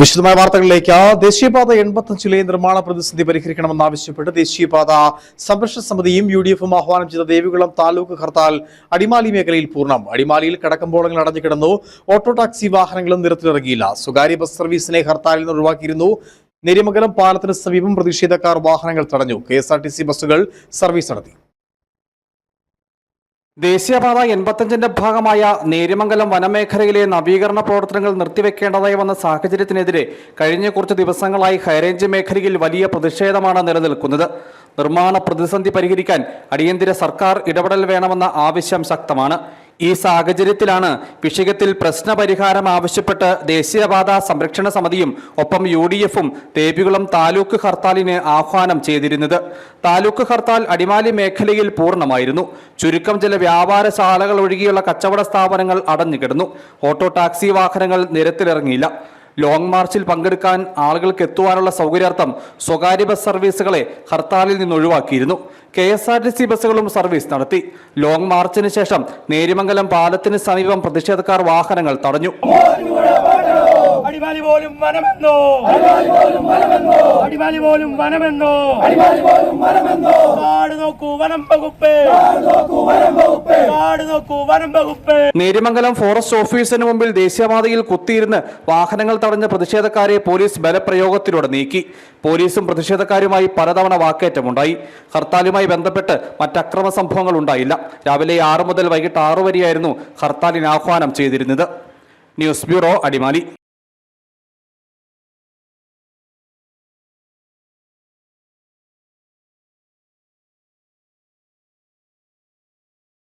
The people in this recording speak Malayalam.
വിശദമായ വാർത്തകളിലേക്ക്. ദേശീയപാത എൺപത്തഞ്ചിലെ നിർമ്മാണ പ്രതിസന്ധി പരിഹരിക്കണമെന്നാവശ്യപ്പെട്ട് ദേശീയപാത സംരക്ഷണ സമിതിയും യു ഡി എഫും ആഹ്വാനം ചെയ്ത ദേവികുളം താലൂക്ക് ഹർത്താൽ അടിമാലി മേഖലയിൽ പൂർണം. അടിമാലിയിൽ കടക്കമ്പോളങ്ങൾ അടഞ്ഞു കിടന്നു ഓട്ടോ ടാക്സി വാഹനങ്ങളും നിരത്തിലിറങ്ങിയില്ല. സ്വകാര്യ ബസ് സർവീസിനെ ഹർത്താലിൽ നിന്ന് ഒഴിവാക്കിയിരുന്നു. നെരിമംഗലം പാലത്തിന് സമീപം പ്രതിഷേധക്കാർ വാഹനങ്ങൾ തടഞ്ഞു. കെ ബസ്സുകൾ സർവീസ് നടത്തി. ദേശീയപാത എൺപത്തഞ്ചിന്റെ ഭാഗമായ നേര്യമംഗലം വനമേഖലയിലെ നവീകരണ പ്രവർത്തനങ്ങൾ നിർത്തിവെക്കേണ്ടതായി വന്ന സാഹചര്യത്തിനെതിരെ കഴിഞ്ഞ കുറച്ച് ദിവസങ്ങളായി ഹൈറേഞ്ച് മേഖലയിൽ വലിയ പ്രതിഷേധമാണ് നിലനിൽക്കുന്നത്. നിർമ്മാണ പ്രതിസന്ധി പരിഹരിക്കാൻ അടിയന്തര സർക്കാർ ഇടപെടൽ വേണമെന്ന ആവശ്യം ശക്തമാണ്. ഈ സാഹചര്യത്തിലാണ് വിഷയത്തിൽ പ്രശ്നപരിഹാരം ആവശ്യപ്പെട്ട് ദേശീയപാത സംരക്ഷണ സമിതിയും ഒപ്പം യു ഡി എഫും ദേവികുളം താലൂക്ക് ഹർത്താലിന് ആഹ്വാനം ചെയ്തിരുന്നത്. താലൂക്ക് ഹർത്താൽ അടിമാലി മേഖലയിൽ പൂർണമായിരുന്നു. ചുരുക്കം ചില വ്യാപാരശാലകൾ ഒഴികെയുള്ള കച്ചവട സ്ഥാപനങ്ങൾ അടഞ്ഞുകിടന്നു. ഓട്ടോ ടാക്സി വാഹനങ്ങൾ നിരത്തിലിറങ്ങിയില്ല. ലോങ് മാർച്ചിൽ പങ്കെടുക്കാൻ ആളുകൾക്ക് എത്തുവാനുള്ള സൗകര്യാർത്ഥം സ്വകാര്യ ബസ് സർവീസുകളെ ഹർത്താലിൽ നിന്ന് ഒഴിവാക്കിയിരുന്നു. K S R T C ബസ്സുകളും സർവീസ് നടത്തി. ലോങ് മാർച്ചിന് ശേഷം നേരിമംഗലം പാലത്തിന് സമീപം പ്രതിഷേധക്കാർ വാഹനങ്ങൾ തടഞ്ഞു. അടിമാലി പോലും വനമെന്നോ? അടിമാലി പോലും വനമെന്നോ? കാട് നോക്കൂ വനം വകുപ്പ്. കാട് നോക്കൂ വനം വകുപ്പ്. നേരിമംഗലം ഫോറസ്റ്റ് ഓഫീസിന് മുമ്പിൽ ദേശീയപാതയിൽ കുത്തിയിരുന്ന് വാഹനങ്ങൾ തടഞ്ഞ പ്രതിഷേധക്കാരെ പോലീസ് ബലപ്രയോഗത്തിലൂടെ നീക്കി. പോലീസും പ്രതിഷേധക്കാരുമായി പലതവണ വാക്കേറ്റമുണ്ടായി. ഹർത്താലുമായി ബന്ധപ്പെട്ട് മറ്റക്രമ സംഭവങ്ങൾ ഉണ്ടായില്ല. രാവിലെ ആറ് മുതൽ വൈകിട്ട് ആറു വരെയായിരുന്നു ഹർത്താലിന് ആഹ്വാനം ചെയ്തിരുന്നത്. News bureau Adimali.